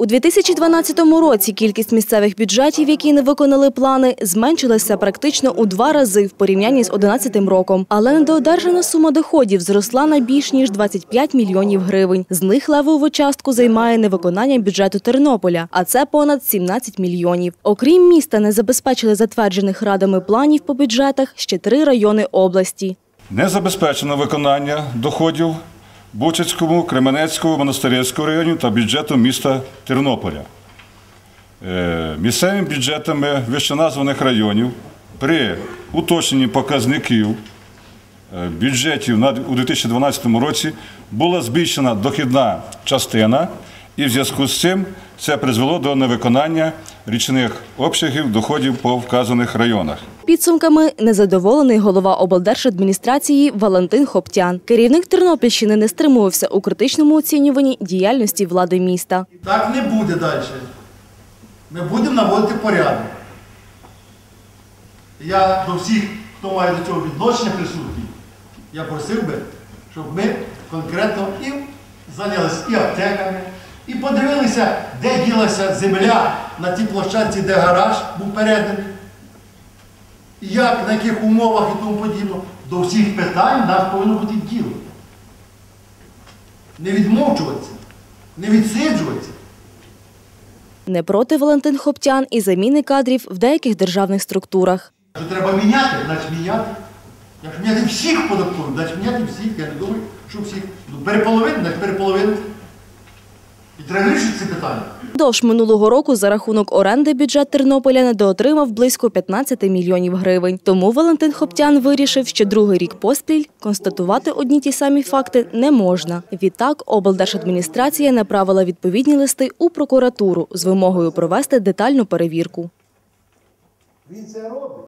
У 2012 році кількість місцевих бюджетів, які не виконали плани, зменшилася практично у два рази в порівнянні з 2011 роком. Але недоодержана сума доходів зросла на більш ніж 25 мільйонів гривень. З них левову частку займає невиконання бюджету Тернополя, а це понад 17 мільйонів. Окрім міста, не забезпечили затверджених радами планів по бюджетах ще три райони області. Не забезпечено виконання доходів Бучацькому, Кременецькому, Монастирському районів та бюджету міста Тернополя. Е, Місцевими бюджетами вищеназваних районів при уточненні показників е, бюджетів у 2012 році була збільшена дохідна частина, і в зв'язку з цим це призвело до невиконання річних обсягів доходів по вказаних районах. Підсумками незадоволений голова облдержадміністрації Валентин Хоптян. Керівник Тернопільщини не стримувався у критичному оцінюванні діяльності влади міста. Так не буде далі. Ми будемо наводити порядок. Я до всіх, хто має до цього відношення присутній, я просив би, щоб ми конкретно і зайнялися і аптеками, і подивилися, де ділася земля на тій площадці, де гараж був переданий, як, на яких умовах і тому подібне. До всіх питань нас повинно бути діло. Не відмовчуватися, не відсиджуватися. Не проти Валентин Хоптян і заміни кадрів в деяких державних структурах. Що треба міняти, значить міняти. Якщо міняти всіх податкових, значить міняти всіх. Я не думаю, що всіх. Ну, переполовину, значить переполовину. І треба вирішити це питання. Довж минулого року за рахунок оренди бюджет Тернополя недоотримав близько 15 мільйонів гривень. Тому Валентин Хоптян вирішив, що другий рік поспіль констатувати одні ті самі факти не можна. Відтак облдержадміністрація направила відповідні листи у прокуратуру з вимогою провести детальну перевірку. Він це робить.